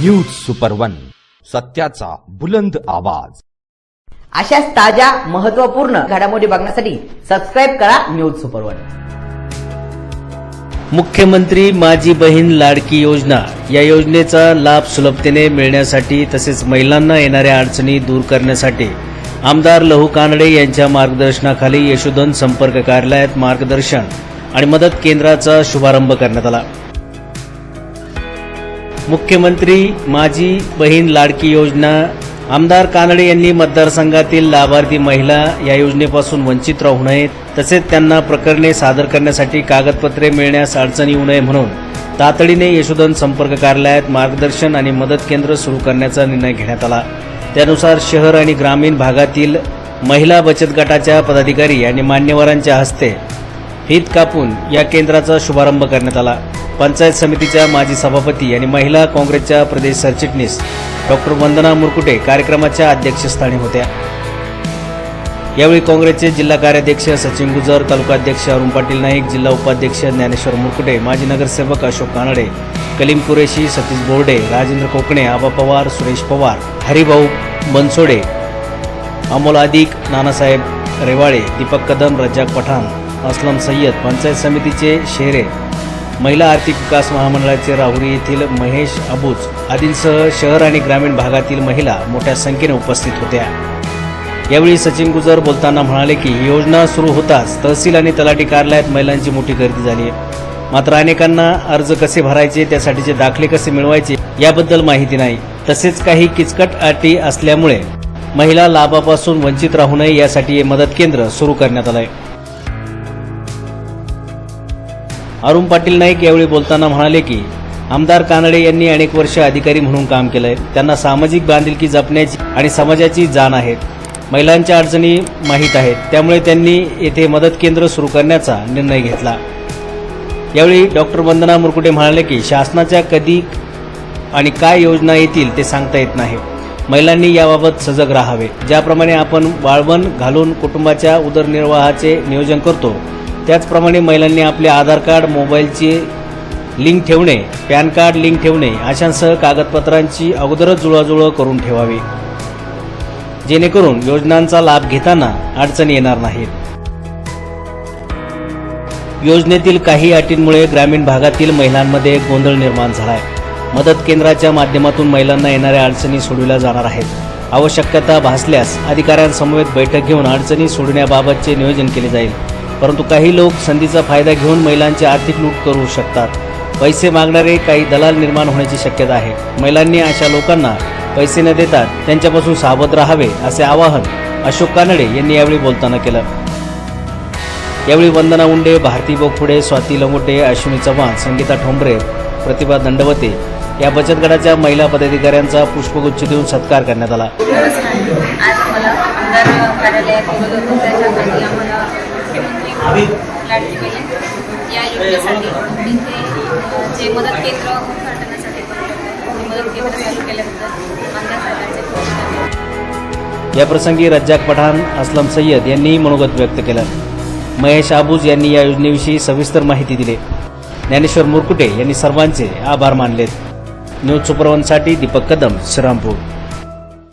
News super one सत्याचा बुलंद आवाज. अशाच ताज्या महत्त्वपूर्ण घडामोडी बघण्यासाठी सबस्क्राईब करा न्यूज सुपर वन मुख्यमंत्री माझी बहीण लाडकी योजना. या योजनेचा लाभ सुलभतेने मिळण्यासाठी तसेच महिलांना येणाऱ्या अडचणी दूर करण्यासाठी आमदार लहू कानडे यांच्या मार्गदर्शनाखाली यशोधन संपर्क कार्यालयात मार्गदर्शन आणि मदत केंद्राचा शुभारंभ करण्यात आला. मुख्यमंत्री माझी बहीण लाडकी योजना आमदार कानडे यांनी मतदारसंघातील लाभार्थी महिला या योजनेपासून वंचित राहू नयेत तसेच त्यांना प्रकरणे सादर करण्यासाठी कागदपत्रे मिळण्यास अडचण येऊ नये म्हणून तातडीने यशोधन संपर्क कार्यालयात मार्गदर्शन आणि मदत केंद्र सुरू करण्याचा निर्णय घेण्यात आला. त्यानुसार शहर आणि ग्रामीण भागातील महिला बचत गटाच्या पदाधिकारी आणि मान्यवरांच्या हस्ते हित कापून या केंद्राचा शुभारंभ करण्यात आला. पंचायत समितीच्या माजी सभापती आणि महिला काँग्रेसच्या प्रदेश सरचिटणीस डॉक्टर वंदना मुरकुटे कार्यक्रमाच्या अध्यक्षस्थानी होत्या. यावेळी काँग्रेसचे जिल्हा कार्याध्यक्ष सचिन गुजर तालुकाध्यक्ष अरुण पाटील नाईक जिल्हा उपाध्यक्ष ज्ञानेश्वर मुरकुटे माजी नगरसेवक अशोक कानडे कलीम कुरेशी सतीश बोर्डे राजेंद्र कोकणे आबा पवार सुरेश पवार हरिभाऊ बनसोडे अमोल अधिक नानासाहेब रेवाळे दीपक कदम रज्जाक पठाण असलम सय्यद पंचायत समितीचे शेरे महिला आर्थिक विकास महामंडळाचे राहुरी येथील महेश अबूज आदींसह शहर आणि ग्रामीण भागातील महिला मोठ्या संख्येने उपस्थित होत्या. यावेळी सचिन गुजर बोलताना म्हणाले की ही योजना सुरू होताच तहसील आणि तलाठी कार्यालयात महिलांची मोठी गर्दी झाली आहे. मात्र अनेकांना अर्ज कसे भरायचे त्यासाठीचे दाखले कसे मिळवायचे याबद्दल माहिती नाही. तसेच काही किचकट अटी असल्यामुळे महिला लाभापासून वंचित राहू नये यासाठी हे मदत केंद्र सुरू करण्यात आलं आहे अरुण पाटील नाईक यावेळी बोलताना म्हणाले की आमदार कानडे यांनी अनेक वर्ष अधिकारी म्हणून काम केलंय. त्यांना सामाजिक बांधिलकी जपण्याची आणि समाजाची जाण आहे महिलांच्या अडचणी माहीत आहेत. त्यामुळे त्यांनी येथे मदत केंद्र सुरू करण्याचा निर्णय घेतला. यावेळी डॉक्टर वंदना मुरकुटे म्हणाले की शासनाच्या कधी आणि काय योजना येतील ते सांगता येत नाही. महिलांनी याबाबत सजग राहावे. ज्याप्रमाणे आपण वाळवण घालून कुटुंबाच्या उदरनिर्वाहाचे नियोजन करतो त्याचप्रमाणे महिलांनी आपले आधार कार्ड मोबाईलचे लिंक ठेवणे पॅन कार्ड लिंक ठेवणे अशांसह कागदपत्रांची अगोदरच जुळवाजुळव करून ठेवावी. जेणेकरून योजनांचा लाभ घेताना अडचणी येणार नाहीत. योजनेतील काही अटींमुळे ग्रामीण भागातील महिलांमध्ये गोंधळ निर्माण झालाय. मदत केंद्राच्या माध्यमातून महिलांना येणाऱ्या अडचणी सोडविल्या जाणार आहेत. आवश्यकता भासल्यास अधिकाऱ्यांसमवेत बैठक घेऊन अडचणी सोडण्याबाबतचे नियोजन केले जाईल. परंतु काही लोक संधीचा फायदा घेऊन महिलांची आर्थिक लूट करू शकतात. पैसे मागणारे काही दलाल निर्माण होण्याची शक्यता आहे. महिलांनी अशा लोकांना पैसे न देता त्यांच्यापासून सावध राहावे असे आवाहन अशोक कानडे यांनी यावेळी बोलताना केलं. यावेळी वंदना उंडे भारती बोगपुडे स्वाती लंगोटे अश्विनी चव्हाण संगीता ठोंबरे प्रतिभा दंडवते या बचत गटाच्या महिला पदाधिकाऱ्यांचा पुष्पगुच्छ देऊन सत्कार करण्यात आला. लाडकी बहीण या योजनेसाठी इथे जे मदत केंद्र उद्घाटनासाठी मदत केंद्र चालू केल्याबद्दल आमदार साहेबांचे याप्रसंगी रज्जाक पठाण असलम सय्यद यांनी मनोगत व्यक्त केलं. महेश आबूज यांनी या योजनेविषयी सविस्तर माहिती दिली. ज्ञानेश्वर मुरकुटे यांनी सर्वांचे आभार मानलेत. न्यूज सुपरवनसाठी दीपक कदम श्रीरामपूर.